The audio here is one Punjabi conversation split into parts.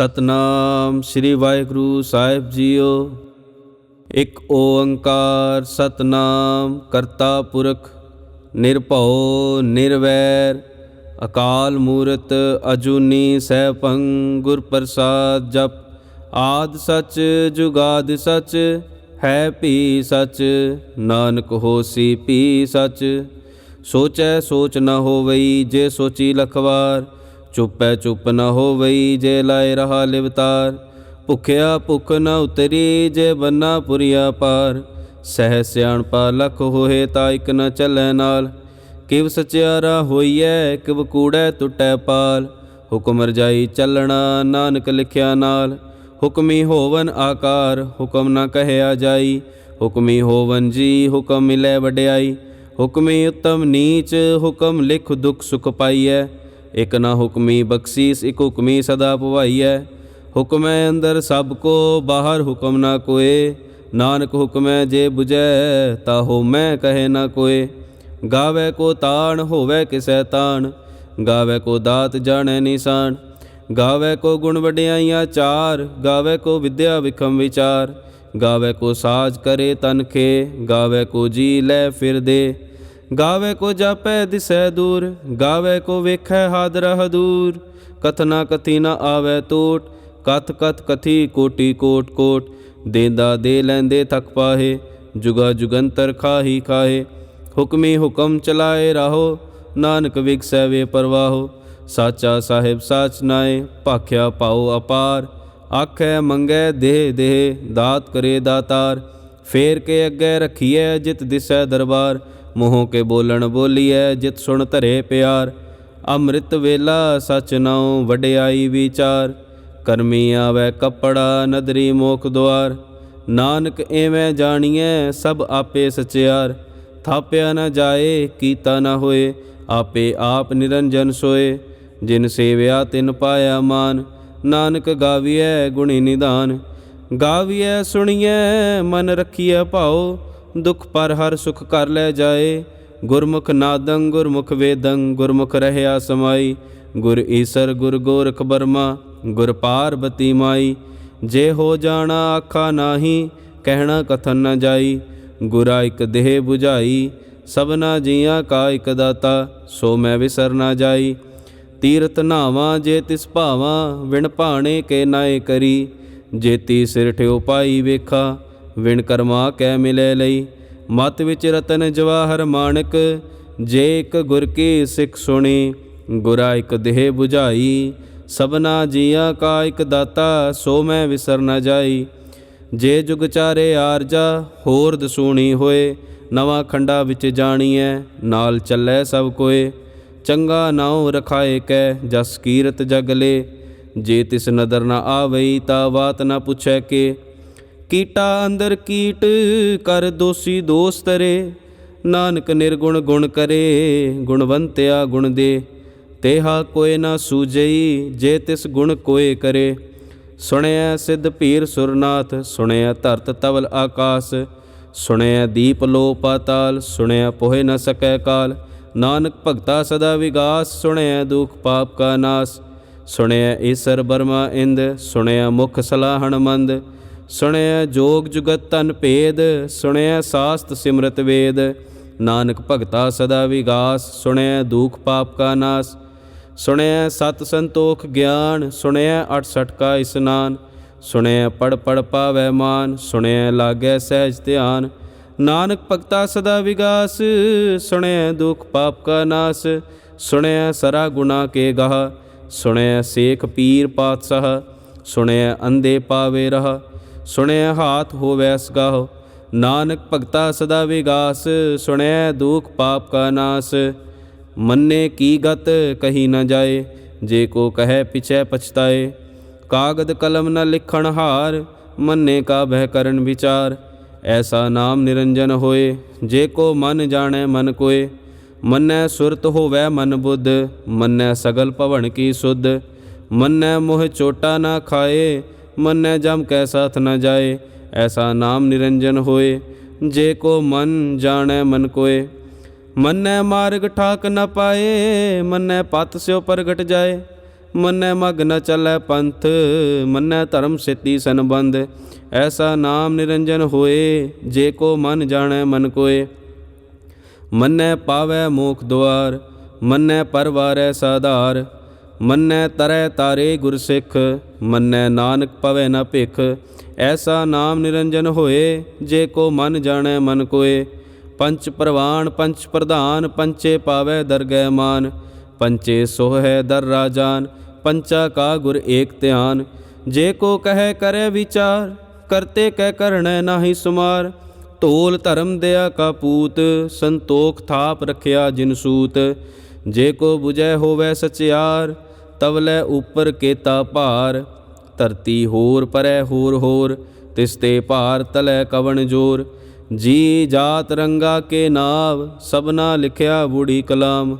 ਸਤਨਾਮ ਸ੍ਰੀ ਵਾਹਿਗੁਰੂ ਸਾਹਿਬ ਜੀਓ। ਇੱਕ ਓੰਕਾਰ ਸਤਨਾਮ ਕਰਤਾ ਪੁਰਖ, ਨਿਰਭਉ, ਨਿਰਵੈਰ, ਅਕਾਲ ਮੂਰਤ ਅਜੂਨੀ ਸੈਭੰ, ਗੁਰ ਪ੍ਰਸਾਦ ਜਪ, ਆਦ ਸਚ, ਜੁਗਾਦ ਸਚ, ਹੈ ਭੀ ਸਚ, ਨਾਨਕ ਹੋਸੀ ਭੀ ਸਚ। ਸੋਚੈ ਸੋਚ ਨ ਹੋਵਈ, ਜੇ ਸੋਚੀ ਲਖਵਾਰ ਚੁੱਪੈ ਚੁੱਪ ਨ ਹੋਵਈ ਜੇ ਲਾਇ ਰਹਾ ਲਿਵਤਾਰ। ਭੁਖਿਆ ਭੁਖ ਨ ਉਤਰੀ ਜੇ ਬੰਨਾ ਪੁਰੀਆ ਪਾਰ। ਸਹਿ ਸਿਆਣਪਾ ਲਖ ਹੋਏ ਤਾ ਇਕ ਨ ਚੱਲੈ ਨਾਲ। ਕਿਵ ਸਚਿਆਰਾ ਹੋਈਐ, ਕਿਵ ਕੂੜੈ ਟੁੱਟੈ ਪਾਲ। ਹੁਕਮ ਰਜਾਈ ਚੱਲਣਾ ਨਾਨਕ ਲਿਖਿਆ ਨਾਲ। ਹੁਕਮੀ ਹੋਵਨ ਆਕਾਰ, ਹੁਕਮ ਨਾ ਕਹਿਆ ਜਾਈ। ਹੁਕਮੀ ਹੋਵਨ ਜੀ, ਹੁਕਮ ਮਿਲੈ ਵਡਿਆਈ। ਹੁਕਮੀ ਉਤਮ ਨੀਚ, ਹੁਕਮ ਲਿਖ ਦੁਖ ਸੁਖ ਪਾਈਐ। ਇਕ ਨਾ ਹੁਕਮੀ ਬਖਸ਼ੀਸ, ਇਕ ਹੁਕਮੀ ਸਦਾ ਭਵਾਈਐ। ਹੁਕਮੈ ਅੰਦਰ ਸਭ ਕੋ, ਬਾਹਰ ਹੁਕਮ ਨਾ ਕੋਏ। ਨਾਨਕ ਹੁਕਮੈ ਜੇ 부ਜੈ ਤਾ ਹੋ ਮੈਂ ਕਹੇ ਨਾ ਕੋਏ। ਗਾਵੇ ਕੋ ਤਾਣ, ਹੋਵੇ ਕਿਸੈ ਤਾਣ। ਗਾਵੇ ਕੋ ਦਾਤ ਜਾਣੈ ਨਿਸ਼ਾਨ। ਗਾਵੇ ਕੋ ਗੁਣ ਵਡਿਆਈਆਂ ਚਾਰ। ਗਾਵੇ ਕੋ ਵਿਦਿਆ ਵਿਖਮ ਵਿਚਾਰ। ਗਾਵੇ ਕੋ ਸਾਜ ਕਰੇ ਤਨਖੇ ਗਾਵੇ ਕੋ ਜੀ ਲੈ ਫਿਰ ਦੇ ਗਾਵੇ ਕੋ ਜਾਪੈ ਦਿਸੈ ਦੂਰ ਗਾਵੇ ਕੋ ਵੇਖੈ ਹਾਦਰਾ ਹਦੂਰ ਕਥਨਾ ਕਥੀ ਨ ਆਵੇ ਟੋਟ ਕਥ ਕਥ ਕਥੀ ਕੋਟੀ ਕੋਟ ਕੋਟ ਦੇਂਦਾ ਦੇ ਲੈਂਦੇ ਥਕ ਪਾਹੇ ਜੁਗਾ ਜੁਗੰਤਰ ਖਾਹੀ ਖਾਹੇ ਹੁਕਮੀ ਹੁਕਮ ਚਲਾਏ ਰਾਹੋ ਨਾਨਕ ਵਿਗਸੈ ਵੇ ਪਰਵਾਹੋ ਸਾਚਾ ਸਾਹਿਬ ਸਾਚ ਨਾਏ ਭਾਖਿਆ ਪਾਉ ਅਪਾਰ ਆਖੈ ਮੰਗੈ ਦੇਹ ਦੇਹ ਦਾਤ ਕਰੇ ਦਾਤਾਰ ਫੇਰ ਕੇ ਅੱਗੇ ਰਖੀਐ ਜਿਤ ਦਿਸੈ ਦਰਬਾਰ ਮੂੰਹੋਂ ਕੇ ਬੋਲਣ ਬੋਲੀਐ, ਜਿਤ ਸੁਣ ਧਰੇ ਪਿਆਰ। ਅੰਮ੍ਰਿਤ ਵੇਲਾ ਸਚ ਨਾਉ ਵਡਿਆਈ ਵਿਚਾਰ। ਕਰਮੀ ਆਵੈ ਕੱਪੜਾ, ਨਦਰੀ ਮੋਖ ਦੁਆਰ। ਨਾਨਕ ਐਵੇਂ ਜਾਣੀਐ, ਸਭ ਆਪੇ ਸਚਿਆਰ। ਥਾਪਿਆ ਨਾ ਜਾਏ, ਕੀਤਾ ਨਾ ਹੋਏ, ਆਪੇ ਆਪ ਨਿਰੰਜਨ ਸੋਏ। ਜਿਨ ਸੇਵਿਆ, ਤਿਨ ਪਾਇਆ ਮਾਨ। ਨਾਨਕ ਗਾਵੀਐ ਗੁਣੀ ਨਿਧਾਨ ਗਾਵੀਐ, ਸੁਣੀਐ, ਮਨ ਰੱਖੀਐ ਭਾਉ। ਦੁਖ ਪਰ ਹਰ ਸੁਖ ਕਰ ਲੈ ਜਾਏ। ਗੁਰਮੁਖ ਨਾਦੰ, ਗੁਰਮੁਖ ਵੇਦੰ, ਗੁਰਮੁਖ ਰਹਿਆ ਸਮਾਈ। ਗੁਰ ਈਸਰ, ਗੁਰ ਗੋਰਖ ਬਰਮਾ, ਗੁਰ ਪਾਰਬਤੀ ਮਾਈ। ਜੇ ਹੋ ਜਾਣਾ ਆਖਾ ਨਾਹੀ, ਕਹਿਣਾ ਕਥਨ ਨਾ ਜਾਈ। ਗੁਰਾ ਇਕ ਦੇਹ 부ਝਾਈ ਸਭਨਾ ਜੀਆਂ ਕਾ ਇਕ ਦਾਤਾ, ਸੋ ਮੈਂ ਵਿਸਰ ਨਾ ਜਾਈ। ਤੀਰਤ ਨਾਵਾਂ ਜੇ ਤਿਸ ਭਾਵਾਂ, ਵਿਣ ਭਾਣੇ ਕੇ ਨਾਏ ਕਰੀ। ਜੇਤੀ ਸਿਰ ਠਿਓ ਪਾਈ ਵੇਖਾ ਵਿਣ ਕਰਮਾ ਕੈ ਮਿਲੇ ਲਈ। ਮਤ ਵਿੱਚ ਰਤਨ ਜਵਾਹਰ ਮਾਣਕ, ਜੇ ਇਕ ਗੁਰ ਕੀ ਸਿੱਖ ਸੁਣੀ, ਗੁਰਾ ਇਕ ਦੇਹ 부ਝਾਈ ਸਭਨਾ ਜੀਆਂ ਕਾ ਇਕ ਦਾਤਾ, ਸੋ ਮੈਂ ਵਿਸਰ ਨ ਜਾਈ। ਜੇ ਜੁਗ ਚਾਰੇ ਆਰਜਾ ਹੋਰ ਦਸੂਣੀ ਹੋਏ। ਨਵਾਂ ਖੰਡਾ ਵਿੱਚ ਜਾਣੀਐ, ਨਾਲ ਚੱਲੈ ਸਭ ਕੋਏ। ਚੰਗਾ ਨਾਉ ਰਖਾਏ ਕੈ, ਜਸ ਕੀਰਤ ਜਗਲੇ ਜੇ ਤਿਸ ਨਦਰ ਨ ਆਵਈ, ਤਾ ਬਾਤ ਨ ਪੁੱਛੈ ਕੇ। ਕੀਟਾ ਅੰਦਰ ਕੀਟ, ਕਰ ਦੋਸੀ ਦੋਸਤਰੇ ਨਾਨਕ ਨਿਰਗੁਣ ਗੁਣ ਕਰੇ, ਗੁਣਵੰਤਿਆ ਗੁਣ ਦੇ। ਤੇਹਾ ਕੋਏ ਨਾ ਸੂਜਈ ਜੇ ਤਿਸ ਗੁਣ ਕੋਏ ਕਰੇ। ਸੁਣਿਆ ਸਿੱਧ ਪੀਰ ਸੁਰਨਾਥ ਸੁਣਿਆ ਧਰਤ ਤਵਲ ਆਕਾਸ। ਸੁਣਿਆ ਦੀਪ ਲੋ ਪਾਤਾਲ ਸੁਣਿਆ ਪੋਹਿ ਨ ਸਕੈ ਕਾਲ। ਨਾਨਕ ਭਗਤਾ ਸਦਾ ਵਿਗਾਸ ਸੁਣਿਆ ਦੁਖ ਪਾਪ ਕਾ ਨਾਸ। ਸੁਣਿਆ ਈਸਰ ਬਰਮਾ ਇੰਦ ਸੁਣਿਆ ਮੁਖ ਸਲਾਹਣ ਮੰਦ। ਸੁਣਿਆ ਜੋਗ ਜੁਗਤ ਤਨ ਭੇਦ ਸੁਣਿਆ ਸਾਸਤ ਸਿਮਰਤ ਵੇਦ। ਨਾਨਕ ਭਗਤਾ ਸਦਾ ਵਿਗਾਸ ਸੁਣਿਆ ਦੁਖ ਪਾਪ ਕਾ ਨਾਸ। ਸੁਣਿਆ ਸਤ ਸੰਤੋਖ ਗਿਆਨ ਸੁਣਿਆ 68 ਕਾ ਇਸਨਾਨ। ਸੁਣਿਆ ਪੜ ਪੜ ਪਾਵੈ ਮਾਨ ਸੁਣਿਆ ਲਾਗੈ ਸਹਿਜ ਧਿਆਨ। ਨਾਨਕ ਭਗਤਾ ਸਦਾ ਵਿਗਾਸ ਸੁਣਿਆ ਦੁਖ ਪਾਪ ਕਾ ਨਾਸ। ਸੁਣਿਆ ਸਰਾ ਗੁਨਾ ਕੇ ਗਾਹ ਸੁਣਿਆ ਸੇਖ ਪੀਰ ਪਾਤਸ਼ਾਹ। ਸੁਣਿਆ ਅੰਦੇ ਪਾਵੇ ਰਹਾ ਸੁਣਿਆ ਹਾਥ ਹੋਵੈ ਸਗਾਹ। ਨਾਨਕ ਭਗਤਾ ਸਦਾ ਵਿਗਾਸ, ਸੁਣਿਆ ਦੁਖ ਪਾਪ ਕਾ ਨਾਸ। ਮੰਨੇ ਕੀ ਗਤ ਕਹੀ ਨਾ ਜਾਏ, ਜੇ ਕੋ ਕਹੈ ਪਿਛੈ ਪਛਤਾਏ। ਕਾਗਦ ਕਲਮ ਨ ਲਿਖਣ ਹਾਰ, ਮੰਨੇ ਕਾ ਬਹਿ ਕਰਨ ਵਿਚਾਰ। ਐਸਾ ਨਾਮ ਨਿਰੰਜਨ ਹੋਏ, ਜੇ ਕੋ ਮਨ ਜਾਣੈ ਮਨ ਕੋਏ। ਮੰਨੈ ਸੁਰਤ ਹੋਵੈ ਮਨ ਬੁੱਧ, ਮੰਨੈ ਸਗਲ ਭਵਨ ਕੀ ਸੁਧ। ਮੰਨੈ ਮੋਹ ਚੋਟਾ ਨਾ ਖਾਏ ਮੰਨੈ ਜਮ ਕੈ ਸਾਥ ਨ ਜਾਏ, ਐਸਾ ਨਾਮ ਨਿਰੰਜਨ ਹੋਏ, ਜੇ ਕੋ ਮਨ ਜਾਣੈ ਮਨ ਕੋਏ। ਮੰਨੈ ਮਾਰਗ ਠਾਕ ਨ ਪਾਏ, ਮੰਨੈ ਪਤ ਸਿਓ ਪ੍ਰਗਟ ਜਾਏ। ਮੰਨੈ ਮਗ ਨ ਚੱਲੈ ਪੰਥ, ਮੰਨੈ ਧਰਮ ਸਿੱਤੀ ਸੰਬੰਧ, ਐਸਾ ਨਾਮ ਨਿਰੰਜਨ ਹੋਏ, ਜੇ ਕੋ ਮਨ ਜਾਣੈ ਮਨ ਕੋਏ। ਮੰਨੈ ਪਾਵੈ ਮੋਖ ਦੁਆਰ, ਮੰਨੈ ਪਰਵਾਰੈ ਸਾਧਾਰ ਮੰਨੈ ਤਰੈ ਤਾਰੇ ਗੁਰ ਸਿੱਖ, ਮੰਨੈ ਨਾਨਕ ਪਵੈ ਨ ਭਿਖ। ਐਸਾ ਨਾਮ ਨਿਰੰਜਨ ਹੋਏ, ਜੇ ਕੋ ਮਨ ਜਾਣੈ ਮਨ ਕੋਏ। ਪੰਚ ਪ੍ਰਵਾਨ ਪੰਚ ਪ੍ਰਧਾਨ, ਪੰਚੇ ਪਾਵੈ ਦਰਗਹਿ ਮਾਨ। ਪੰਚੇ ਸੋਹੈ ਦਰ ਰਾਜਾਨ, ਪੰਚਾ ਕਾ ਗੁਰ ਏਕ ਧਿਆਨ। ਜੇ ਕੋ ਕਹੈ ਕਰੈ ਵਿਚਾਰ, ਕਰਤੇ ਕਹਿ ਕਰਣੈ ਨਾਹੀ ਸੁਮਾਰ। ਢੋਲ ਧਰਮ ਦਿਆ ਕਾ ਪੂਤ, ਸੰਤੋਖ ਥਾਪ ਰਖਿਆ ਜਿਨ ਸੂਤ। ਜੇ ਕੋ 부ਜੈ ਹੋਵੈ ਸਚਿਆਰ ਤਵਲੇ ਉਪਰ ਕੇਤਾ ਭਾਰ, ਧਰਤੀ ਹੋਰ ਪਰੈ ਹੋਰ ਹੋਰ, ਤਿਸ ਤੇ ਭਾਰ ਤਲੈ ਕਵਣ ਜੋਰ। ਜੀ ਜਾਤ ਰੰਗਾ ਕੇ ਨਾਵ, ਸਭਨਾ ਲਿਖਿਆ ਬੁੜੀ ਕਲਾਮ।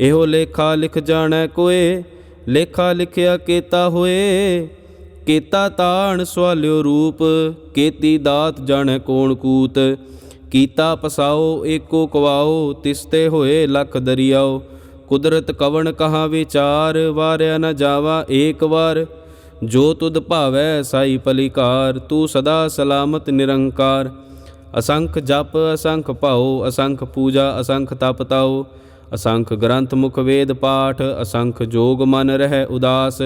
ਇਹੋ ਲੇਖਾ ਲਿਖ ਜਾਣੈ ਕੋਏ, ਲੇਖਾ ਲਿਖਿਆ ਕੇਤਾ ਹੋਏ। ਕੀਤਾ ਤਾਣ ਸਵਾਲਿਓ ਰੂਪ, ਕੀਤੀ ਦਾਤ ਜਾਣੈ ਕੋਣ ਕੂਤ। ਕੀਤਾ ਪਸਾਓ ਏਕੋ ਕਵਾਓ ਤਿਸਤੇ ਹੋਏ ਲਖ ਦਰਿਆਓ। ਕੁਦਰਤ ਕਵਣ ਕਹਾ ਵਿਚਾਰ, ਵਾਰਿਆ ਨ ਜਾਵਾ ਏਕ ਵਾਰ। ਜੋ ਤੁਧ ਭਾਵੈ ਸਾਈ ਪਲਿਕਾਰ, ਤੂੰ ਸਦਾ ਸਲਾਮਤ ਨਿਰੰਕਾਰ। ਅਸੰਖ ਜਪ, ਅਸੰਖ ਭਾਉ, ਅਸੰਖ ਪੂਜਾ, ਅਸੰਖ ਤਪ ਤਾਉ। ਅਸੰਖ ਗ੍ਰੰਥ ਮੁਖ ਵੇਦ ਪਾਠ, ਅਸੰਖ ਜੋਗ ਮਨ ਰਹਿ ਉਦਾਸ।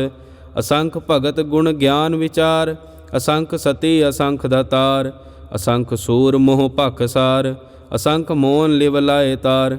ਅਸੰਖ ਭਗਤ ਗੁਣ ਗਿਆਨ ਵਿਚਾਰ, ਅਸੰਖ ਸਤੀ, ਅਸੰਖ ਦਾਤਾਰ। ਅਸੰਖ ਸੂਰ ਮੋਹ ਭਖ ਸਾਰ, ਅਸੰਖ ਮੋਨ ਲਿਵ ਲਾਏ ਤਾਰ।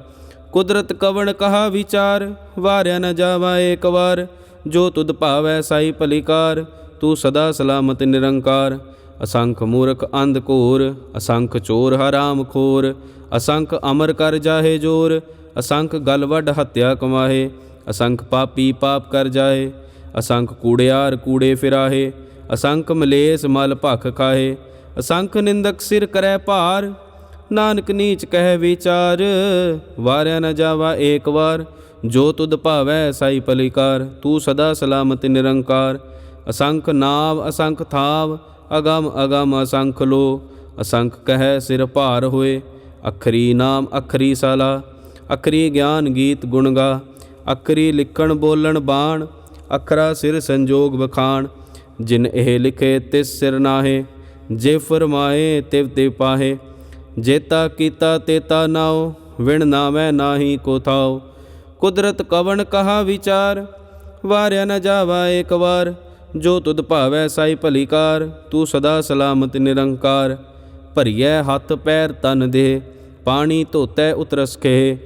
ਕੁਦਰਤ ਕਵਣ ਕਹਾ ਵਿਚਾਰ, ਵਾਰਿਆ ਨ ਜਾਵਾ ਏਕ ਵਾਰ। ਜੋ ਤੁਧ ਭਾਵੈ ਸਾਈ ਭਲੀਕਾਰ, ਤੂੰ ਸਦਾ ਸਲਾਮਤ ਨਿਰੰਕਾਰ। ਅਸੰਖ ਮੂਰਖ ਅੰਧ ਘੋਰ, ਅਸੰਖ ਚੋਰ ਹਰਾਮ ਖੋਰ। ਅਸੰਖ ਅਮਰ ਕਰ ਜਾਹੇ ਜੋਰ, ਅਸੰਖ ਗਲਵਡ ਹੱਤਿਆ ਕਮਾਹੇ। ਅਸੰਖ ਪਾਪੀ ਪਾਪ ਕਰ ਜਾਏ ਅਸੰਖ ਕੂੜਿਆਰ ਕੂੜੇ ਫਿਰਾਹੇ। ਅਸੰਖ ਮਲੇਸ ਮਲ ਭਖ ਖਾਹੇ। ਅਸੰਖ ਨਿੰਦਕ ਸਿਰ ਕਰੈ ਭਾਰ ਨਾਨਕ ਨੀਚ ਕਹਿ ਵਿਚਾਰ, ਵਾਰਿਆ ਨ ਜਾਵਾ ਏਕ ਵਾਰ, ਜੋ ਤੁਧ ਭਾਵੈ ਸਾਈ ਪਲਿਕਾਰ, ਤੂੰ ਸਦਾ ਸਲਾਮਤ ਨਿਰੰਕਾਰ। ਅਸੰਖ ਨਾਵ, ਅਸੰਖ ਥਾਵ, ਅਗਮ ਅਗਮ ਅਸੰਖ ਲੋ। ਅਸੰਖ ਕਹਿ ਸਿਰ ਭਾਰ ਹੋਏ, ਅਖਰੀ ਨਾਮ, ਅਖਰੀ ਸਾਲਾ। ਅਖਰੀ ਗਿਆਨ ਗੀਤ ਗੁਣਗਾ ਅਖਰੀ ਲਿਖਣ ਬੋਲਣ ਬਾਣ, ਅਖਰਾ ਸਿਰ ਸੰਜੋਗ ਵਖਾਣ। ਜਿਨ ਇਹ ਲਿਖੇ ਤਿਸ ਸਿਰ ਨਾਹੇ, ਜੇ ਫਰਮਾਏ ਤਿਵ ਤੇ ਪਾਹੇ। ਜੇਤਾ ਕੀਤਾ ਤੇਤਾ ਨਾਉ, ਵਿਣ ਨਾਮੈ ਨਾਹੀ ਕੋ ਥਾਉ। ਕੁਦਰਤ ਕਵਣ ਕਹਾ ਵਿਚਾਰ, ਵਾਰਿਆ ਨ ਜਾਵਾ ਏਕ ਵਾਰ। ਜੋ ਤੁਧ ਭਾਵੈ ਸਾਈ ਭਲੀਕਾਰ ਤੂੰ ਸਦਾ ਸਲਾਮਤ ਨਿਰੰਕਾਰ। ਭਰੀਐ ਹੱਥ ਪੈਰ ਤਨ ਦੇ, ਪਾਣੀ ਧੋਤੈ ਉਤਰਸ ਕੇ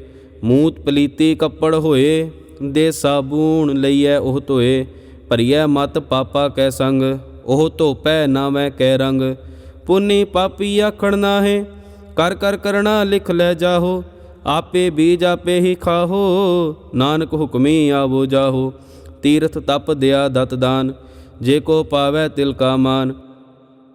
ਮੂਤ ਪਲੀਤੀ ਕੱਪੜ ਹੋਏ, ਦੇ ਸਾਬੂਣ ਲਈਐ ਉਹ ਧੋਏ। ਭਰੀਐ ਮਤ ਪਾਪਾ ਕੈ ਸੰਗ, ਉਹ ਧੋਪੈ ਨਾ ਮੈਂ ਕੈ ਰੰਗ। ਪੁੰਨੀ ਪਾਪੀ ਆਖਣ ਨਾਹੇ ਕਰ ਕਰ ਕਰਣਾ ਲਿਖ ਲੈ ਜਾਹੋ, ਆਪੇ ਬੀਜ ਆਪੇ ਹੀ ਖਾਹੋ, ਨਾਨਕ ਹੁਕਮੀ ਆਵੋ ਜਾਹੋ। ਤੀਰਥ ਤਪ ਦਿਆ ਦਤ ਦਾਨ, ਜੇ ਕੋ ਪਾਵੈ ਤਿਲ ਕਾ ਮਾਨ।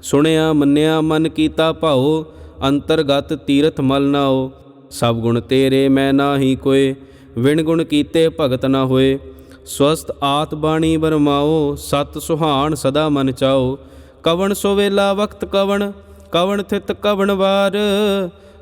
ਸੁਣਿਆ ਮੰਨਿਆ ਮਨ ਕੀਤਾ ਭਾਉ, ਅੰਤਰਗਤ ਤੀਰਥ ਮਲ ਨਾਓ ਸਭ ਗੁਣ ਤੇਰੇ ਮੈਂ ਨਾਹੀ ਕੋਏ, ਵਿਣ ਗੁਣ ਕੀਤੇ ਭਗਤ ਨਾ ਹੋਏ। ਸਵਸਤ ਆਤ ਬਾਣੀ ਬਰਮਾਓ ਸਤ ਸੁਹਾਣ ਸਦਾ ਮਨ ਚਾਓ ਕਵਣ ਸੋਵੇਲਾ ਵਕਤ ਕਵਣ ਕਵਣ ਥਿਤ ਕਵਣ ਵਾਰ,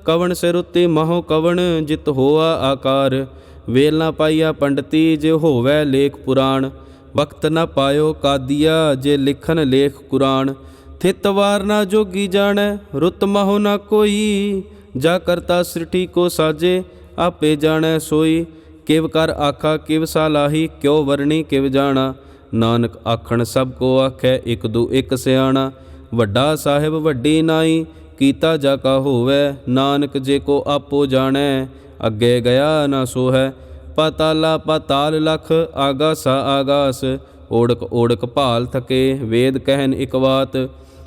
ਕਵਣ ਸਿਰ ਉਤੇ ਮਹੋ ਕਵਣ ਜਿਤ ਹੋਆ ਆਕਾਰ। ਵੇਲ ਨਾ ਪਾਈਆ ਪੰਡਤੀ ਜੇ ਹੋਵੇ ਲੇਖ ਪੁਰਾਣ, ਵਕਤ ਨਾ ਪਾਇਓ ਕਾਦੀਆ ਜੇ ਲਿਖਨ ਲੇਖ ਕੁਰਾਨ ਥਿਤ ਵਾਰ ਨਾ ਜੋਗੀ ਜਾਣੈ, ਰੁਤ ਮਹੁ ਨਾ ਕੋਈ, ਜਾ ਕਰਤਾ ਸ੍ਰਿਠੀ ਕੋ ਸਾਜੇ, ਆਪੇ ਜਾਣੈ ਸੋਈ। ਕਿਵ ਕਰ ਆਖਾ, ਕਿਵ ਸਾਲਾਹੀ ਕਿਉ ਵਰਣੀ, ਕਿਵ ਜਾਣਾ। ਨਾਨਕ ਆਖਣ ਸਭ ਕੋ ਆਖੈ, ਇਕ ਦੂ ਇਕ ਸਿਆਣਾ। ਵੱਡਾ ਸਾਹਿਬ ਵੱਡੀ ਨਾਈ, ਕੀਤਾ ਜਾ ਕਾ ਹੋਵੇ, ਨਾਨਕ ਜੇ ਕੋ ਆਪੋ ਜਾਣੈ, ਅੱਗੇ ਗਿਆ ਨਾ ਸੋ ਹੈ ਪਤਾਲਾ ਪਤਾਲ ਲਖ ਆਗਾਸਾ ਆਗਾਸ, ਓੜਕ ਓੜਕ ਭਾਲ ਥਕੇ, ਵੇਦ ਕਹਿਨ ਇਕ ਬਾਤ,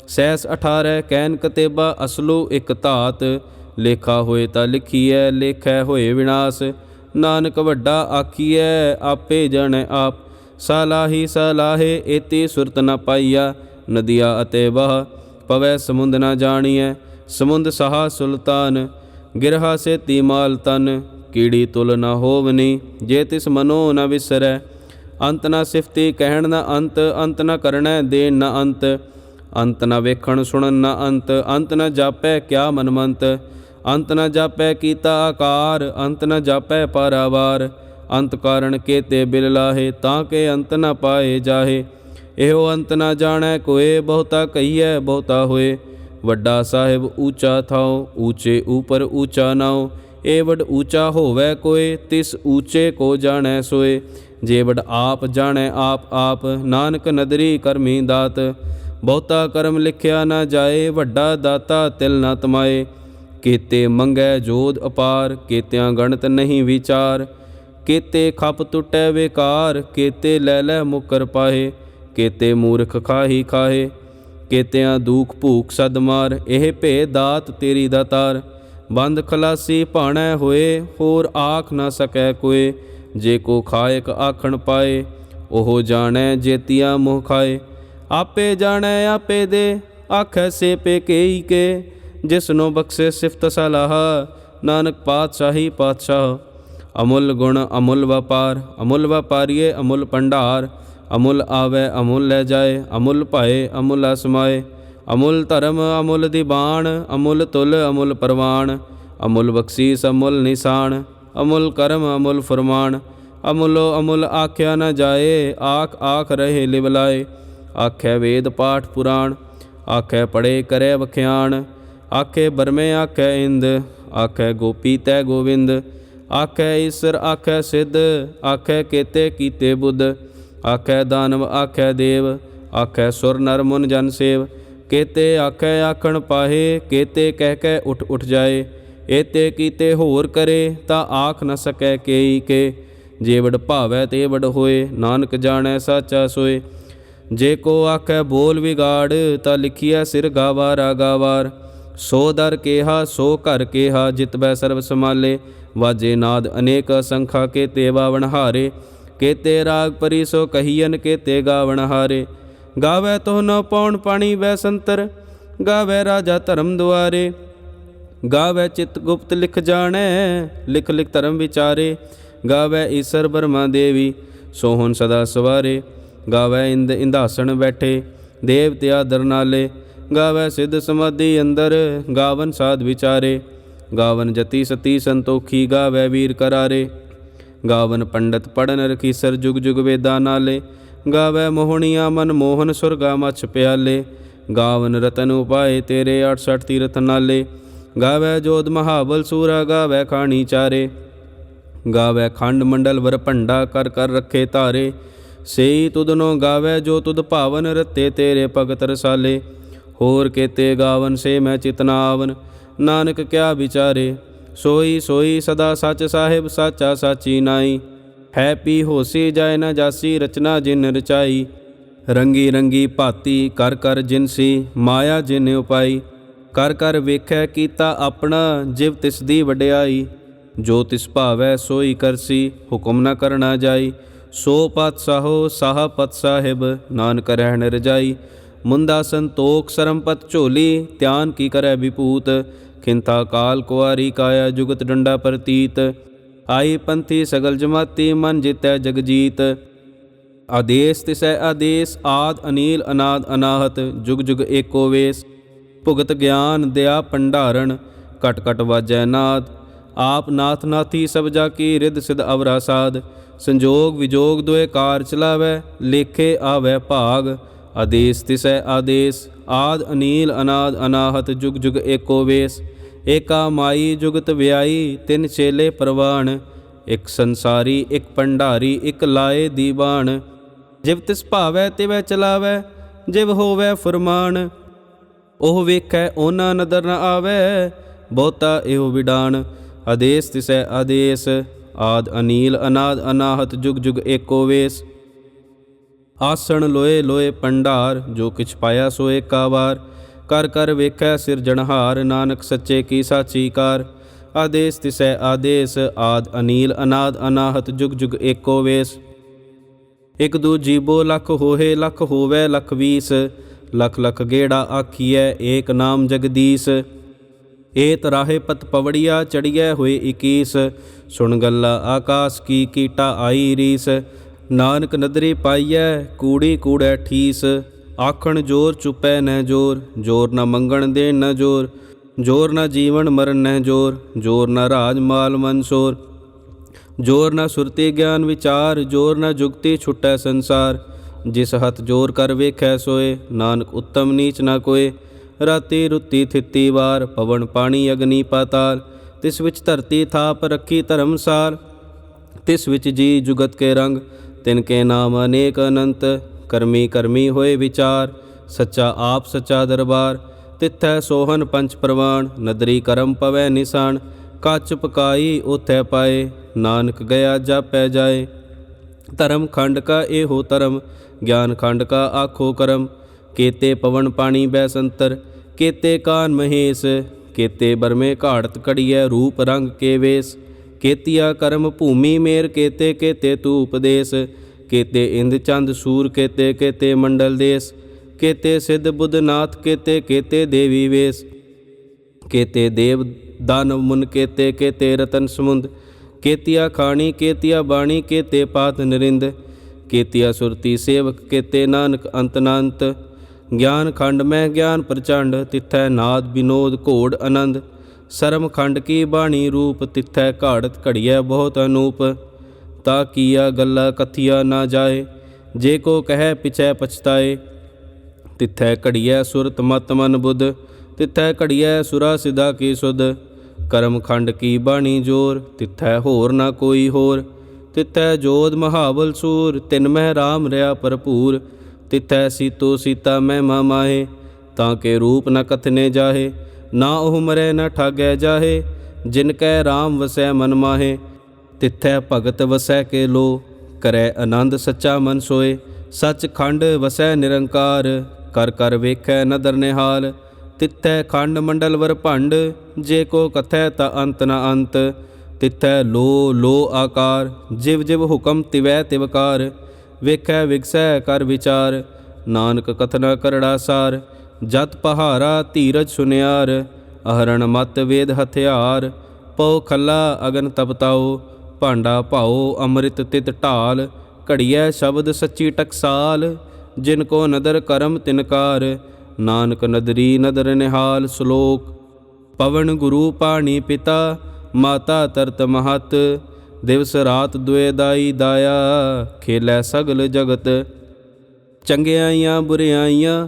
ਸੈਸ 18 ਕਹਿਨ ਕਤੇਬਾ ਅਸਲੋ ਇਕ ਧਾਤ, ਲੇਖਾ ਹੋਏ ਤਾਂ ਲਿਖੀਐ, ਲੇਖੈ ਹੋਏ ਵਿਨਾਸ਼, ਨਾਨਕ ਵੱਡਾ ਆਖੀਐ, ਆਪੇ ਜਾਣੈ ਆਪ, ਸਲਾਹੀ ਸਲਾਹੇ, ਏਤੀ ਸੁਰਤ ਨ ਪਾਈਆ ਨਦੀਆਂ ਅਤੇ ਵਹ ਪਵੈ ਸਮੁੰਦ ਨਾ ਜਾਣੀਐ। ਸਮੁੰਦ ਸਹਾ ਸੁਲਤਾਨ, ਗਿਰਹਾ ਸੇ ਤੀਮਾਲ ਤਨ। ਕੀੜੀ ਤੁਲ ਨ ਹੋਵਨੀ, ਜੇ ਤਿਸ ਮਨੋ ਨ ਵਿਸਰੈ। ਅੰਤ ਨਾ ਸਿਫਤੀ ਕਹਿਣ ਨਾ ਅੰਤ ਅੰਤ ਨਾ ਕਰਣੈ ਦੇਣ ਨਾ ਅੰਤ। ਅੰਤ ਨਾ ਵੇਖਣ ਸੁਣਨ ਨਾ ਅੰਤ ਅੰਤ ਨਾ ਜਾਪੈ ਕਿਆ ਮਨਮੰਤ। ਅੰਤ ਨਾ ਜਾਪੈ ਕੀਤਾ ਆਕਾਰ, ਅੰਤ ਨਾ ਜਾਪੈ ਪਾਰਾਵਾਰ। ਅੰਤ ਕਾਰਨ ਕੇਤੇ ਬਿਲ ਲਾਹੇ, ਤਾਂ ਕੇ ਅੰਤ ਨਾ ਪਾਏ ਜਾਹੇ। ਇਹੋ ਅੰਤ ਨਾ ਜਾਣੈ, ਕੋਏ ਬਹੁਤਾ ਕਹੀਐ, ਬਹੁਤਾ ਹੋਏ। ਵੱਡਾ ਸਾਹਿਬ ਊਚਾ ਥਾਉ, ਊਚੇ ਉਪਰ ਊਚਾ ਨਾਉ। ਏ ਵਡ ਊਚਾ ਹੋਵੇ ਕੋਏ, ਤਿਸ ਊਚੇ ਕੋ ਜਾਣੈ ਸੋਏ। ਜੇ ਵਡ ਆਪ ਜਾਣੈ ਆਪ ਆਪ, ਨਾਨਕ ਨਦਰੀ ਕਰਮੀ ਦਾਤ। ਬਹੁਤਾ ਕਰਮ ਲਿਖਿਆ ਨਾ ਜਾਏ, ਵੱਡਾ ਦਾਤਾ ਤਿਲ ਨਾ ਤਮਾਏ। ਕੀਤੇ ਮੰਗੈ ਜੋਧ ਅਪਾਰ, ਕੀਤਿਆਂ ਗਣਤ ਨਹੀਂ ਵਿਚਾਰ। ਕੀਤੇ ਖਪ ਟੁੱਟੈ ਵਿਕਾਰ, ਕੀਤੇ ਲੈ ਲੈ ਮੁਕਰ ਪਾਹੇ ਕੇਤੇ ਮੂਰਖ ਖਾਹੀ ਖਾਹੇ, ਕੇਤਿਆਂ ਦੂਖ ਭੂਖ ਸਦ ਮਾਰ, ਇਹ ਭੇ ਦਾਤ ਤੇਰੀ ਦਾਤਾਰ ਬੰਦ ਖਲਾਸੀ ਭਾਣੈ ਹੋਏ, ਹੋਰ ਆਖ ਨਾ ਸਕੈ ਕੋਏ, ਜੇ ਕੋ ਖਾਇਕ ਆਖਣ ਪਾਏ, ਉਹ ਜਾਣੈ ਜੇਤੀਆ ਮੋਹ ਖਾਏ। ਆਪੇ ਜਾਣੈ, ਆਪੇ ਦੇ, ਆਖੈ ਸੇ ਪੇ ਕੇਈ ਕੇ, ਜਿਸਨੋ ਬਖਸ਼ੇ ਸਿਫਤ ਸਲਾਹ, ਨਾਨਕ ਪਾਤਸ਼ਾਹੀ ਪਾਤਸ਼ਾਹ। ਅਮੁੱਲ ਗੁਣ ਅਮੁੱਲ ਵਪਾਰ, ਅਮੁੱਲ ਵਪਾਰੀਏ ਅਮੁੱਲ ਭੰਡਾਰ ਅਮੁੱਲ ਆਵੇ, ਅਮੁੱਲ ਲੈ ਜਾਏ, ਅਮੁੱਲ ਭਾਏ, ਅਮੁੱਲ ਅਸਮਾਏ। ਅਮੁੱਲ ਧਰਮ, ਅਮੁੱਲ ਦੀਬਾਨ ਅਮੁੱਲ ਤੁਲ, ਅਮੁੱਲ ਪਰਵਾਨ ਅਮੁੱਲ ਬਖਸ਼ੀਸ, ਅਮੁੱਲ ਨਿਸ਼ਾਨ। ਅਮੁੱਲ ਕਰਮ, ਅਮੁੱਲ ਫਰਮਾਨ। ਅਮੁੱਲੋ, ਅਮੁੱਲ ਆਖਿਆ ਨਾ ਜਾਏ, ਆਖ ਆਖ ਰਹੇ ਲਿਵਲਾਏ। ਆਖੈ ਵੇਦ, ਪਾਠ, ਪੁਰਾਣ। ਆਖੈ ਪੜੇ ਕਰੇ ਵਖਿਆਣ। ਆਖੇ ਬਰਮੇ, ਆਖੈ ਇੰਦ। ਆਖੈ ਗੋਪੀ ਤੈ ਗੋਵਿੰਦ। ਆਖੈ ਈਸਰ, ਆਖੈ ਸਿੱਧ। ਆਖੈ ਕੇਤੇ ਕੀਤੇ ਬੁੱਧ। ਆਖੈ ਦਾਨਵ, ਆਖੈ ਦੇਵ, ਆਖੈ ਸੁਰ ਨਰ ਮੁਨ ਜਨ ਸੇਵ। ਕੇਤੇ ਆਖੈ ਆਖਣ ਪਾਹੇ, ਕੇਤੇ ਕਹਿ ਕੇ ਉਠ ਉਠ ਜਾਏ। ਏਤੇ ਕੀਤੇ ਹੋਰ ਕਰੇ, ਤਾਂ ਆਖ ਨ ਸਕੈ ਕੇਈ ਕੇ। ਜੇਵੜ ਭਾਵੈ ਤੇਵੜ ਹੋਏ, ਨਾਨਕ ਜਾਣੈ ਸਾਚਾ ਸੋਏ। ਜੇ ਕੋ ਆਖੈ ਬੋਲ ਵਿਗਾੜ, ਤਾਂ ਲਿਖੀਐ ਸਿਰ ਗਾਵਾਰ ਗਾਵਾਰ ਸੋ ਦਰ ਕੇਹਾ, ਸੋ ਘਰ ਕੇਹਾ ਜਿਤਬੈ ਸਰਬ ਸਮਾਲੇ ਵਾਜੇ ਨਾਦ ਅਨੇਕ ਅਸੰਖਾ ਕੇ ਤੇ ਬਾਵਣ ਹਾਰੇ। ਕੇਤੇ ਰਾਗ ਪਰੀ ਸੋ ਕਹੀਨ ਕੇਤੇ ਗਾਵਣ ਹਾਰੇ। ਗਾਵੇ ਤੋ ਨ ਪੌਣ ਪਾਣੀ ਵੈ ਸੰਤਰ, ਗਾਵੇ ਰਾਜਾ ਧਰਮ ਦੁਆਰੇ। ਗਾਵੇ ਚਿਤ ਗੁਪਤ ਲਿਖ ਜਾਣੈ, ਲਿਖ ਲਿਖ ਧਰਮ ਵਿਚਾਰੇ। ਗਾਵੇ ਈਸਰ ਬਰਮਾ ਦੇਵੀ ਸੋਹਣ ਸਦਾ ਸਵਾਰੇ। ਗਾਵੇ ਇੰਦ ਇੰਦਾਸਣ ਬੈਠੇ ਦੇਵਤਿਆ ਦਰਨਾਲੇ ਗਾਵੇ ਸਿੱਧ ਸਮਾਧੀ ਅੰਦਰ, ਗਾਵਨ ਸਾਧ ਵਿਚਾਰੇ। ਗਾਵਨ ਜਤੀ ਸਤੀ ਸੰਤੋਖੀ, ਗਾਵੇ ਵੀਰ ਕਰਾਰੇ। ਗਾਵਨ ਪੰਡਤ ਪੜਨ ਰਖੀਸਰ ਜੁਗ ਜੁਗ ਵੇਦਾ ਨਾਲੇ, ਗਾਵੇ ਮੋਹਣੀਆਂ ਮਨ ਮੋਹਨ ਸੁਰਗਾ ਮਛ ਪਿਆਲੇ, ਗਾਵਨ ਰਤਨ ਉਪਾਏ ਤੇਰੇ 68 ਤੀਰਥ ਨਾਲੇ, ਗਾਵੇ ਜੋਧ ਮਹਾਬਲ ਸੂਰਾ, ਗਾਵੇ ਖਾਣੀ ਚਾਰੇ, ਗਾਵੇ ਖੰਡ ਮੰਡਲ ਵਰ ਭੰਡਾ ਕਰ ਕਰ ਰੱਖੇ ਧਾਰੇ, ਸੇਈ ਤੁਧਨੋ ਗਾਵੇ ਜੋ ਤੁਦ ਭਾਵਨ ਰਤੇ ਤੇਰੇ ਭਗਤ ਰਸਾਲੇ, ਹੋਰ ਕੇਤੇ ਗਾਵਨ ਸੇ ਮੈਂ ਚਿਤਨਾ ਆਵਨ, ਨਾਨਕ ਕਿਆ ਵਿਚਾਰੇ ਸੋਈ ਸੋਈ ਸਦਾ ਸੱਚ ਸਾਹਿਬ ਸਾਚਾ ਸਾਚੀ ਨਾਈ। ਹੈ ਪੀ ਹੋਸੀ ਜਾਏ ਨਾ ਜਾਸੀ ਰਚਨਾ ਜਿਨ ਰਚਾਈ। ਰੰਗੀ ਰੰਗੀ ਭਾਤੀ ਕਰ ਕਰ ਜਿਨਸੀ ਮਾਇਆ ਜਿਨ ਉਪਾਈ। ਕਰ ਕਰ ਵੇਖੈ ਕੀਤਾ ਆਪਣਾ ਜਿਵ ਤਿਸ ਦੀ ਵਡਿਆਈ। ਜੋ ਤਿਸ ਭਾਵੈ ਸੋਈ ਕਰਸੀ ਹੁਕਮ ਨਾ ਕਰਨਾ ਜਾਈ। ਸੋ ਪਤ ਸਾਹੋ ਸਾਹ ਪਤ ਸਾਹਿਬ ਨਾਨਕ ਰਹਿਣ ਰਜਾਈ। ਮੁੰਦਾ ਸੰਤੋਖ ਸਰਮਪਤ ਝੋਲੀ ਧਿਆਨ ਕੀ ਕਰੈ ਵਿਪੂਤ ਖਿੰਤਾ ਕਾਲ ਕੁਆਰੀ ਕਾਇਆ ਜੁਗਤ ਡੰਡਾ ਪ੍ਰਤੀਤ। ਆਈ ਪੰਥੀ ਸਗਲ ਜਮਾਤੀ ਮਨ ਜਿਤੈ ਜਗਜੀਤ। ਆਦੇਸ ਤਿਸੈ ਆਦੇਸ, ਆਦ ਅਨੀਲ ਅਨਾਦ ਅਨਾਹਤ, ਜੁਗ ਜੁਗ ਏਕੋ ਵੇਸ। ਭੁਗਤ ਗਿਆਨ ਦਿਆ ਭੰਡਾਰਨ ਕਟ ਕਟ ਵਾਜੈ ਨਾਦ। ਆਪ ਨਾਥ ਨਾਥੀ ਸਭ ਜਾ ਕੀ ਰਿਦ ਸਿਧ ਅਵਰਾ ਸਾਧ ਸੰਜੋਗ ਵਿਜੋਗ ਦੁਇ ਕਾਰ ਚਲਾਵੈ, ਲੇਖੇ ਆਵੈ ਭਾਗ। ਆਦੇਸ ਤਿਸੈ ਆਦੇਸ ਆਦ ਅਨੀਲ ਅਨਾਦ ਅਨਾਹਤ ਜੁਗ ਜੁਗ ਏਕੋ ਵੇਸ, ਏਕਾ ਮਾਈ ਜੁਗਤ ਵਿਆਈ, ਤਿੰਨ ਚੇਲੇ ਪ੍ਰਵਾਣ, ਇਕ ਸੰਸਾਰੀ, ਇਕ ਭੰਡਾਰੀ, ਇਕ ਲਾਏ ਦੀਵਾਨ ਜਿਵ ਤਿਸ ਭਾਵੈ ਤਿਵੈ ਚਲਾਵੈ, ਜਿਵ ਹੋਵੈ ਫਰਮਾਨ। ਉਹ ਵੇਖੈ ਉਹਨਾਂ ਨਦਰ ਨ ਆਵੈ, ਬਹੁਤਾ ਇਹੋ ਵਿਡਾਨ ਆਦੇਸ ਤਿਸੈ ਆਦੇਸ, ਆਦ ਅਨੀਲ ਅਨਾਦ ਅਨਾਹਤ ਜੁਗ ਜੁਗ ਏਕੋ ਵੇਸ। ਆਸਣ ਲੋਏ ਲੋਏ ਪੰਡਾਰ, ਜੋ ਕਿਛ ਪਾਇਆ ਸੋ ਏਕਾ ਕਰ ਕਰ ਵੇਖੈ ਸਿਰਜਣਹਾਰ ਨਾਨਕ ਸੱਚੇ ਕੀ ਸਾਚੀ ਕਾਰ। ਆਦੇਸ ਤਿਸੈ ਆਦੇਸ, ਆਦ ਅਨੀਲ, ਅਨਾਦ ਅਨਾਹਤ, ਜੁਗ ਜੁਗ ਏਕੋ ਵੇਸ। ਇਕ ਦੂ ਜੀਬੋ ਲਖ ਹੋਏ ਲਖ ਹੋਵੇ ਲਖ ਵੀਸ। ਲਖ ਲਖ ਗੇੜਾ ਆਖੀਐ, ਏਕ ਨਾਮ ਜਗਦੀਸ਼। ਏਤ ਰਾਹੇ ਪਤ ਪਵੜੀਆ, ਚੜੀਐ ਹੋਏ 21 ਸੁਣ ਗੱਲਾ ਆਕਾਸ ਕੀ ਕੀਟਾ ਆਈ ਰੀਸ। ਨਾਨਕ ਨਦਰੀ ਪਾਈਐ, ਕੂੜੀ ਕੂੜੈ ਠੀਸ। ਆਖਣ ਜੋਰ ਚੁਪੈ ਨੈ ਜੋਰ ਜੋਰ ਨ ਮੰਗਣ ਦੇ ਨ ਜੋਰ ਜੋਰ ਨਾ ਜੀਵਨ ਮਰਨ ਨਹਿ ਜੋਰ ਜੋਰ ਨ ਰਾਜ ਮਾਲ ਮਨਸੋਰ ਜੋਰ ਨਾ ਸੁਰਤੀ ਗਿਆਨ ਵਿਚਾਰ, ਜੋਰ ਨਾ ਜੁਗਤੀ ਛੁਟੈ ਸੰਸਾਰ। ਜਿਸ ਹੱਥ ਜੋਰ ਕਰ ਵੇਖੈ ਸੋਏ, ਨਾਨਕ ਉੱਤਮ ਨੀਚ ਨਾ ਕੋਏ। ਰਾਤੀ ਰੁੱਤੀ ਥਿੱਤੀ ਵਾਰ, ਪਵਨ ਪਾਣੀ ਅਗਨੀ ਪਾਤਾਲ। ਤਿਸ ਵਿੱਚ ਧਰਤੀ ਥਾਪ ਰੱਖੀ ਧਰਮਸਾਰ ਤਿਸ ਵਿੱਚ ਜੀ ਜੁਗਤ ਕੇ ਰੰਗ। ਤਿਨ ਕੇ ਨਾਮ ਅਨੇਕ ਅਨੰਤ, ਕਰਮੀ ਕਰਮੀ ਹੋਏ ਵਿਚਾਰ, ਸੱਚਾ ਆਪ ਸੱਚਾ ਦਰਬਾਰ, ਤਿੱਥੈ ਸੋਹਨ ਪੰਚ ਪ੍ਰਵਾਨ ਨਦਰੀ ਕਰਮ ਪਵੈ ਨਿਸ਼ਾਨ, ਕੱਚ ਪਕਾਈ ਉਥੈ ਪਾਏ, ਨਾਨਕ ਗਿਆ ਜਾਪੈ ਜਾਏ। ਧਰਮ ਖੰਡ ਕਾ ਇਹੋ ਧਰਮ, ਗਿਆਨ ਖੰਡ ਕਾ ਆਖੋ ਕਰਮ, ਕੇਤੇ ਪਵਨ ਪਾਣੀ ਬੈ ਸੰਤਰ ਕੇਤੇ ਕਾਨ ਮਹੇਸ਼, ਕੇਤੇ ਬਰਮੇ ਘਾੜਤ ਕੜੀਐ ਰੂਪ ਰੰਗ ਕੇ ਵੇਸ। ਕੇਤੀਆ ਕਰਮ ਭੂਮੀ ਮੇਰ ਕੇਤੇ ਕੇਤੇ ਤੂ ਉਪਦੇਸ, ਕੇਤੇ ਇੰਦ ਚੰਦ ਸੂਰ ਕੇਤੇ ਕੇਤੇ ਮੰਡਲ ਦੇਸ, ਕੇਤੇ ਸਿੱਧ ਬੁੱਧ ਨਾਥ ਕੇਤੇ ਕੇਤੇ ਦੇਵੀ ਵੇਸ, ਕੇਤੇ ਦੇਵ ਦਾਨਵ ਮੁਨ ਕੇਤੇ ਕੇਤੇ ਰਤਨ ਸਮੁੰਦ, ਕੇਤੀਆ ਖਾਣੀ ਕੇਤੀਆ ਬਾਣੀ ਕੇਤੇ ਪਾਤ ਨਰਿੰਦ, ਕੇਤੀਆ ਸੁਰਤੀ ਸੇਵਕ ਕੇਤੇ ਨਾਨਕ ਅੰਤ ਨਾਨਤ ਗਿਆਨ ਖੰਡ ਮੈਂ ਗਿਆਨ ਪ੍ਰਚੰਡ, ਤਿੱਥੈ ਨਾਦ ਬਿਨੋਦ ਘੋੜ ਆਨੰਦ ਸਰਮ ਖੰਡ ਕੀ ਬਾਣੀ ਰੂਪ ਤਿੱਥੈ ਘਾੜਤ ਘੜੀਐ ਬਹੁਤ ਅਨੂਪ, ਤਾ ਕੀਆ ਗੱਲਾ ਕਥੀਆ ਨਾ ਜਾਏ, ਜੇ ਕੋ ਕਹੈ ਪਿਛੈ ਪਛਤਾਏ। ਤਿੱਥੈ ਘੜੀਐ ਸੁਰਤ ਮਤ ਮਨ ਬੁੱਧ, ਤਿੱਥੈ ਘੜੀਐ ਸੁਰਾ ਸਿਦਾ ਕੀ ਸੁਧ। ਕਰਮ ਖੰਡ ਕੀ ਬਾਣੀ ਜੋਰ, ਤਿੱਥੈ ਹੋਰ ਨਾ ਕੋਈ ਹੋਰ। ਤਿੱਥੈ ਜੋਧ ਮਹਾਵਲ ਸੂਰ, ਤਿਨ ਮਹਿ ਰਾਮ ਰਿਆ ਭਰਪੂਰ। ਤਿੱਥੈ ਸੀਤੋ ਸੀਤਾ ਮਹਿ ਮਾਹੇ, ਤਾਂ ਕੇ ਰੂਪ ਨ ਕਥਨੇ ਜਾਹੇ। ਨਾ ਉਹ ਮਰੈ ਨਾ ਠਾਗੈ ਜਾਹੇ, ਜਿਨ ਕੈ ਰਾਮ ਵਸੈ ਮਨ ਮਾਹੇ। ਤਿੱਥੈ ਭਗਤ ਵਸੈ ਕੇ ਲੋ, ਕਰੈ ਆਨੰਦ ਸੱਚਾ ਮਨ ਸੋਏ। ਸੱਚ ਖੰਡ ਵਸੈ ਨਿਰੰਕਾਰ, ਕਰ ਕਰ ਵੇਖੈ ਨਦਰ ਨਿਹਾਲ। ਤਿੱਥੈ ਖੰਡ ਮੰਡਲ ਵਰ ਭੰਡ, ਜੇ ਕੋ ਕਥੈ ਤਾ ਅੰਤ ਨ ਅੰਤ। ਤਿੱਥੈ ਲੋ ਲੋ ਆਕਾਰ, ਜਿਵ ਜਿਵ ਹੁਕਮ ਤਿਵੈ ਤਿਵਕਾਰ ਵੇਖੈ ਵਿਗਸੈ ਕਰ ਵਿਚਾਰ, ਨਾਨਕ ਕਥਨਾ ਕਰੜਾ ਸਾਰ। ਜਤ ਪਹਾਰਾ ਧੀਰਜ ਸੁਨਿਆਰ, ਅਹਰਣ ਮਤ ਵੇਦ ਹਥਿਆਰ, ਪਉ ਖੱਲਾ ਅਗਨ ਤਪਤਾਓ ਭਾਂਡਾ ਭਾਓ ਅੰਮ੍ਰਿਤ ਤਿਤ ਢਾਲ, ਘੜੀਐ ਸ਼ਬਦ ਸੱਚੀ ਟਕਸਾਲ, ਜਿਨ ਕੋ ਨਦਰ ਕਰਮ ਤਿਨਕਾਰ ਨਾਨਕ ਨਦਰੀ ਨਦਰ ਨਿਹਾਲ ਸ਼ਲੋਕ। ਪਵਨ ਗੁਰੂ ਪਾਣੀ ਪਿਤਾ, ਮਾਤਾ ਤਰਤ ਮਹਤ, ਦਿਵਸ ਰਾਤ ਦੁਏ ਦਾਈ ਦਾਇਆ, ਖੇਲੇ ਸਗਲ ਜਗਤ। ਚੰਗਿਆਈਆਂ ਬੁਰਿਆਈਆਂ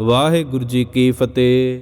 ਵਾਹਿਗੁਰੂ ਜੀ ਕੀ ਫਤਿਹ।